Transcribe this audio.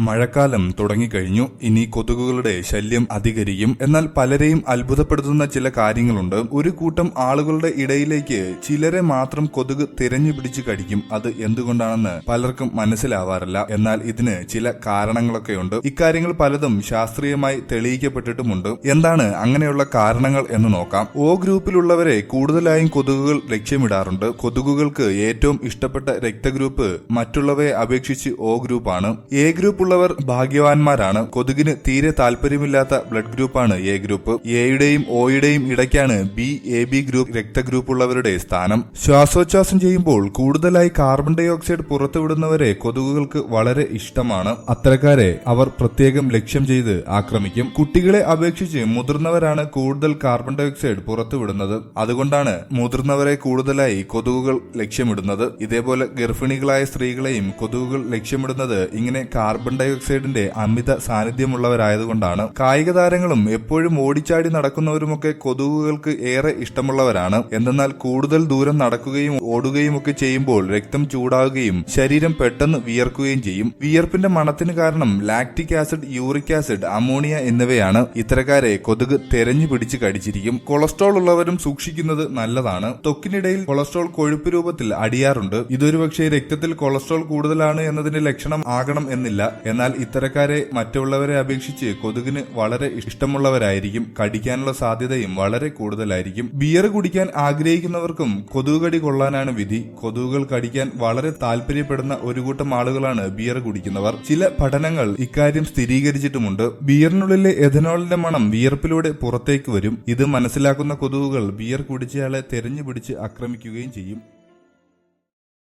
മഴക്കാലം തുടങ്ങിക്കഴിഞ്ഞു. ഇനി കൊതുകുകളുടെ ശല്യം അധികരിക്കും. എന്നാൽ പലരെയും അത്ഭുതപ്പെടുത്തുന്ന ചില കാര്യങ്ങളുണ്ട്. ഒരു കൂട്ടം ആളുകളുടെ ഇടയിലേക്ക് ചിലരെ മാത്രം കൊതുക് തിരഞ്ഞു പിടിച്ച് കടിക്കും. അത് എന്തുകൊണ്ടാണെന്ന് പലർക്കും മനസ്സിലാവാറില്ല. എന്നാൽ ഇതിന് ചില കാരണങ്ങളൊക്കെയുണ്ട്. ഇക്കാര്യങ്ങൾ പലതും ശാസ്ത്രീയമായി തെളിയിക്കപ്പെട്ടിട്ടുമുണ്ട്. എന്താണ് അങ്ങനെയുള്ള കാരണങ്ങൾ എന്ന് നോക്കാം. ഓ ഗ്രൂപ്പിലുള്ളവരെ കൂടുതലായും കൊതുകുകൾ ലക്ഷ്യമിടാറുണ്ട്. കൊതുകുകൾക്ക് ഏറ്റവും ഇഷ്ടപ്പെട്ട രക്തഗ്രൂപ്പ് മറ്റുള്ളവയെ അപേക്ഷിച്ച് ഒ ഗ്രൂപ്പാണ്. എ ഗ്രൂപ്പ് ഉള്ളവർ ഭാഗ്യവാന്മാരാണ്. കൊതുകിന് തീരെ താല്പര്യമില്ലാത്ത ബ്ലഡ് ഗ്രൂപ്പാണ് എ ഗ്രൂപ്പ്. എയുടെയും ഒയുടെയും ഇടയ്ക്കാണ് ബി എ ബി ഗ്രൂപ്പ് രക്തഗ്രൂപ്പ് ഉള്ളവരുടെ സ്ഥാനം. ശ്വാസോച്ഛ്വാസം ചെയ്യുമ്പോൾ കൂടുതലായി കാർബൺ ഡൈ ഓക്സൈഡ് പുറത്തുവിടുന്നവരെ കൊതുകുകൾക്ക് വളരെ ഇഷ്ടമാണ്. അത്തരക്കാരെ അവർ പ്രത്യേകം ലക്ഷ്യം ചെയ്ത് ആക്രമിക്കും. കുട്ടികളെ അപേക്ഷിച്ച് മുതിർന്നവരാണ് കൂടുതൽ കാർബൺ ഡൈ ഓക്സൈഡ് പുറത്തുവിടുന്നത്. അതുകൊണ്ടാണ് മുതിർന്നവരെ കൂടുതലായി കൊതുകുകൾ ലക്ഷ്യമിടുന്നത്. ഇതേപോലെ ഗർഭിണികളായ സ്ത്രീകളെയും കൊതുകുകൾ ലക്ഷ്യമിടുന്നത് ഇങ്ങനെ കാർബൺ ഡൈ ഓക്സൈഡിന്റെ അമിത സാന്നിധ്യമുള്ളവരായതുകൊണ്ടാണ് കായിക താരങ്ങളും എപ്പോഴും ഓടിച്ചാടി നടക്കുന്നവരുമൊക്കെ കൊതുകുകൾക്ക് ഏറെ ഇഷ്ടമുള്ളവരാണ്. എന്തെന്നാൽ കൂടുതൽ ദൂരം നടക്കുകയും ഓടുകയും ഒക്കെ ചെയ്യുമ്പോൾ രക്തം ചൂടാകുകയും ശരീരം പെട്ടെന്ന് വിയർക്കുകയും ചെയ്യും. വിയർപ്പിന്റെ മണത്തിന് കാരണം lactic acid uric acid ammonia എന്നിവയാണ്. ഇത്തരക്കാരെ കൊതുക് തെരഞ്ഞു പിടിച്ച് കടിച്ചിരിക്കും. കൊളസ്ട്രോൾ ഉള്ളവരും സൂക്ഷിക്കുന്നത് നല്ലതാണ്. തൊക്കിനിടയിൽ കൊളസ്ട്രോൾ കൊഴുപ്പ് രൂപത്തിൽ അടിയാറുണ്ട്. ഇതൊരു പക്ഷേ രക്തത്തിൽ കൊളസ്ട്രോൾ കൂടുതലാണ് എന്നതിന്റെ ലക്ഷണം ആകണം എന്നില്ല. എന്നാൽ ഇത്തരക്കാരെ മറ്റുള്ളവരെ അപേക്ഷിച്ച് കൊതുകിന് വളരെ ഇഷ്ടമുള്ളവരായിരിക്കും. കടിക്കാനുള്ള സാധ്യതയും വളരെ കൂടുതലായിരിക്കും. ബിയർ കുടിക്കാൻ ആഗ്രഹിക്കുന്നവർക്കും കൊതുക് കടി കൊള്ളാനാണ് വിധി. കൊതുകുകൾ കടിക്കാൻ വളരെ താല്പര്യപ്പെടുന്ന ഒരു കൂട്ടം ആളുകളാണ് ബിയർ കുടിക്കുന്നവർ. ചില പഠനങ്ങൾ ഇക്കാര്യം സ്ഥിരീകരിച്ചിട്ടുമുണ്ട്. ബിയറിനുള്ളിലെ എഥനോളിന്റെ മണം വിയർപ്പിലൂടെ പുറത്തേക്ക് വരും. ഇത് മനസ്സിലാക്കുന്ന കൊതുകുകൾ ബിയർ കുടിച്ചയാളെ തെരഞ്ഞു പിടിച്ച് ആക്രമിക്കുകയും ചെയ്യും.